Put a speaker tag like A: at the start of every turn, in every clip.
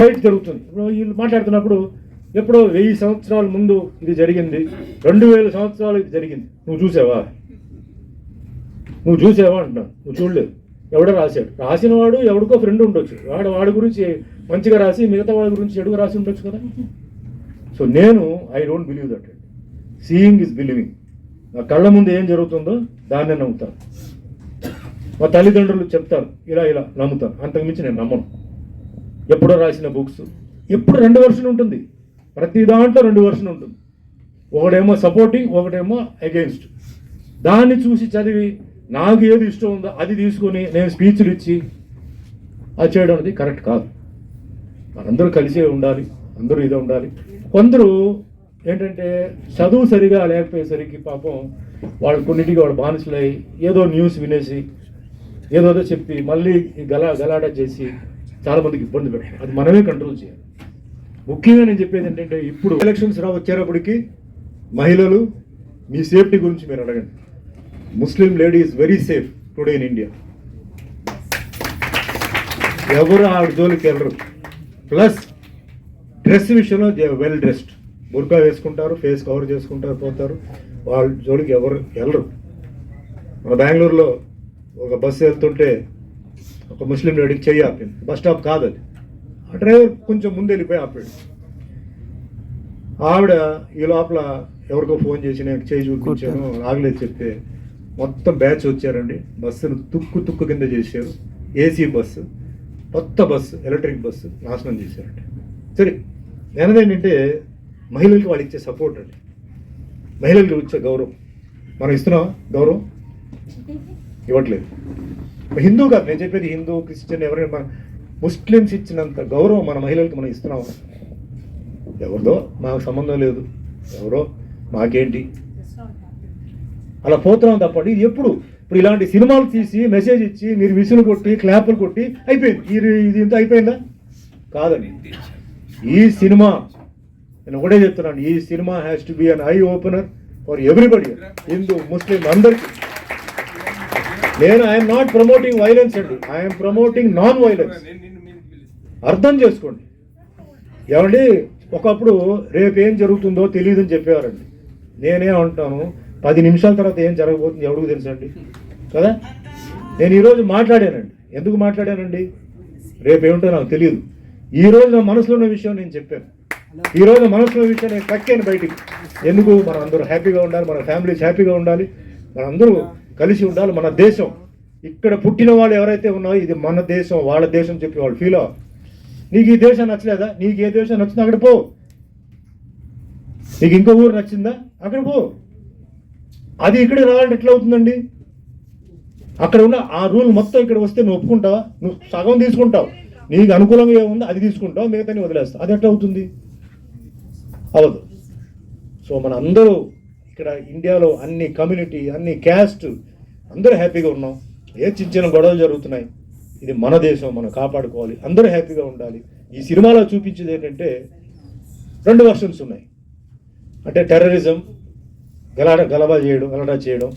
A: Fight జరుగుతుంది. ఇప్పుడు వీళ్ళు మాట్లాడుతున్నప్పుడు ఎప్పుడో వెయ్యి సంవత్సరాల ముందు ఇది జరిగింది. రెండు వేల సంవత్సరాలు ఇది జరిగింది. నువ్వు చూసావా? నువ్వు చూసావా అంటున్నావు నువ్వు చూడలేదు. ఎవడో రాశాడు. రాసిన వాడు ఎవడికో ఫ్రెండ్ ఉండొచ్చు. వాడు వాడి గురించి మంచిగా రాసి మిగతా వాడి గురించి చెడుగా రాసి ఉండొచ్చు కదా? సో నేను I don't believe that seeing is believing నా కళ్ళ ముందు ఏం జరుగుతుందో దాన్నే నమ్ముతాను. మా తల్లిదండ్రులు చెప్తారు ఇలా ఇలా నమ్ముతాను. అంతకుమించి నేను నమ్మను. ఎప్పుడో రాసిన బుక్స్. ఎప్పుడు రెండు వర్షన్ ఉంటుంది. ప్రతి దాంట్లో రెండు వర్షన్ ఉంటుంది. ఒకడేమో సపోర్టింగ్ ఒకటేమో అగెయిన్స్ట్ దాన్ని చూసి చదివి నాకు ఏది ఇష్టం ఉందో అది తీసుకొని నేను స్పీచ్లు ఇచ్చి అది చేయడం అనేది కరెక్ట్ కాదు. మనందరూ కలిసే ఉండాలి అందరూ ఇదే ఉండాలి. కొందరు ఏంటంటే చదువు సరిగా లేకపోయేసరికి పాపం వాళ్ళు కొన్నిటికి వాళ్ళు బానిసలై ఏదో న్యూస్ వినేసి ఏదోదో చెప్పి మళ్ళీ ఈ గలా గలాట చేసి చాలామందికి ఇబ్బంది పెట్టారు. అది మనమే కంట్రోల్ చేయాలి. ముఖ్యంగా నేను చెప్పేది ఏంటంటే ఇప్పుడు ఎలక్షన్స్ రా వచ్చేటప్పటికి మహిళలు మీ సేఫ్టీ గురించి మీరు అడగండి. Muslim ladies very safe today in India ఎవరు ఆవిడ జోలికి వెళ్ళరు. ప్లస్ డ్రెస్ విషయంలో దే వెల్ డ్రెస్డ్ బుర్కా వేసుకుంటారు ఫేస్ కవర్ చేసుకుంటారు పోతారు. వాళ్ళ జోలికి ఎవరు వెళ్ళరు. మన బెంగళూరులో ఒక బస్సు వెళ్తుంటే ఒక ముస్లిం లేడీకి చెయ్యి ఆపింది. బస్ స్టాప్ కాదు అది ఆ డ్రైవర్ కొంచెం ముందు వెళ్ళిపోయి ఆపాడు. ఆవిడ ఈ లోపల ఎవరికో ఫోన్ చేసి నేను చేయి చూపించాను ఆగలేదు చెప్తే మొత్తం బ్యాచ్ వచ్చారండి. బస్సును తుక్కు తుక్కు కింద చేశారు. ఏసీ బస్సు కొత్త బస్సు ఎలక్ట్రిక్ బస్సు నాశనం చేశారండి సరే నేను ఏంటంటే మహిళలకి వాళ్ళు ఇచ్చే సపోర్ట్ అండి. మహిళలకి ఇచ్చే గౌరవం. మనం ఇస్తున్నావా గౌరవం? ఇవ్వట్లేదు. హిందూ కాదు నేను చెప్పేది హిందూ క్రిస్టియన్ ఎవరైనా మన ముస్లిమ్స్ ఇచ్చినంత గౌరవం మన మహిళలకు మనం ఇస్తున్నాం. ఎవరిదో మాకు సంబంధం లేదు. ఎవరో మాకేంటి? అలా పోతున్నాం తప్పండి ఇది ఎప్పుడు? ఇప్పుడు ఇలాంటి సినిమాలు తీసి మెసేజ్ ఇచ్చి మీరు విసులు కొట్టి క్లాపులు కొట్టి అయిపోయింది. మీరు ఇది ఇంత అయిపోయిందా? కాదండి. ఈ సినిమా నేను ఒకటే చెప్తున్నాను. ఈ cinema has to be an eye opener for everybody Hindu Muslim అందరికీ. నేను ఐఎమ్ నాట్ ప్రమోటింగ్ వైలెన్స్ అండి ఐఎమ్ ప్రమోటింగ్ నాన్ వైలెన్స్ అర్థం చేసుకోండి. ఏమండి? ఒకప్పుడు రేపు ఏం జరుగుతుందో తెలియదని చెప్పేవారండి. నేనే అంటాను పది నిమిషాల తర్వాత ఏం జరగబోతుంది ఎవరికి తెలుసండి? కదా? నేను ఈరోజు మాట్లాడానండి. ఎందుకు మాట్లాడానండి? రేపు ఏమిటో నాకు తెలియదు ఈ రోజు నా మనసులో ఉన్న విషయం నేను చెప్పాను. ఈ రోజు నా మనసులో ఉన్న విషయం నేను కక్కాను బయటికి. ఎందుకు? మనం అందరూ హ్యాపీగా ఉండాలి. మన ఫ్యామిలీస్ హ్యాపీగా ఉండాలి. మన అందరూ కలిసి ఉండాలి మన దేశం. ఇక్కడ పుట్టిన వాళ్ళు ఎవరైతే ఉన్నారో ఇది మన దేశం వాళ్ళ దేశం చెప్పి వాళ్ళు ఫీల్ అవ్వాలి నీకు ఈ దేశం నచ్చలేదా? నీకు ఏ దేశం నచ్చిందో అక్కడ పో. నీకు ఇంకో ఊరు నచ్చిందా? అక్కడ పో. అది ఇక్కడ రావాలంటే ఎట్లా అవుతుందండి? అక్కడ ఉన్న ఆ రూల్ మొత్తం ఇక్కడ వస్తే నువ్వు ఒప్పుకుంటావా? నువ్వు సగం తీసుకుంటావు. నీకు అనుకూలంగా ఏముందో అది తీసుకుంటావు మిగతాని వదిలేస్తావు. అది ఎట్లా అవుతుంది? అవదు సో మన అందరూ ఇక్కడ ఇండియాలో అన్ని కమ్యూనిటీ అన్ని క్యాస్ట్ అందరూ హ్యాపీగా ఉన్నాం. ఏ చిన్న చిన్న గొడవలు జరుగుతున్నాయి ఇది మన దేశం మనం కాపాడుకోవాలి అందరూ హ్యాపీగా ఉండాలి. ఈ సినిమాలో చూపించేది ఏంటంటే రెండు వర్షన్స్ ఉన్నాయి. అంటే టెర్రరిజం గలాడ గలబా చేయడం గలడా చేయడం.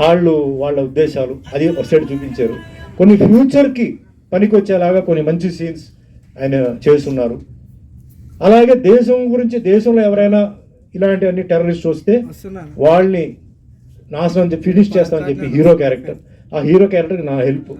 A: వాళ్ళు వాళ్ళ ఉద్దేశాలు అది ఒక సైడ్ చూపించారు. కొన్ని ఫ్యూచర్కి పనికొచ్చేలాగా కొన్ని మంచి సీన్స్ ఆయన చేస్తున్నారు. అలాగే దేశం గురించి దేశంలో ఎవరైనా ఇలాంటి అన్ని టెర్రరిస్ట్ వస్తే వాళ్ళని నాశనం ఫినిష్ చేస్తామని చెప్పి హీరో క్యారెక్టర్. ఆ హీరో క్యారెక్టర్ నా హెల్ప్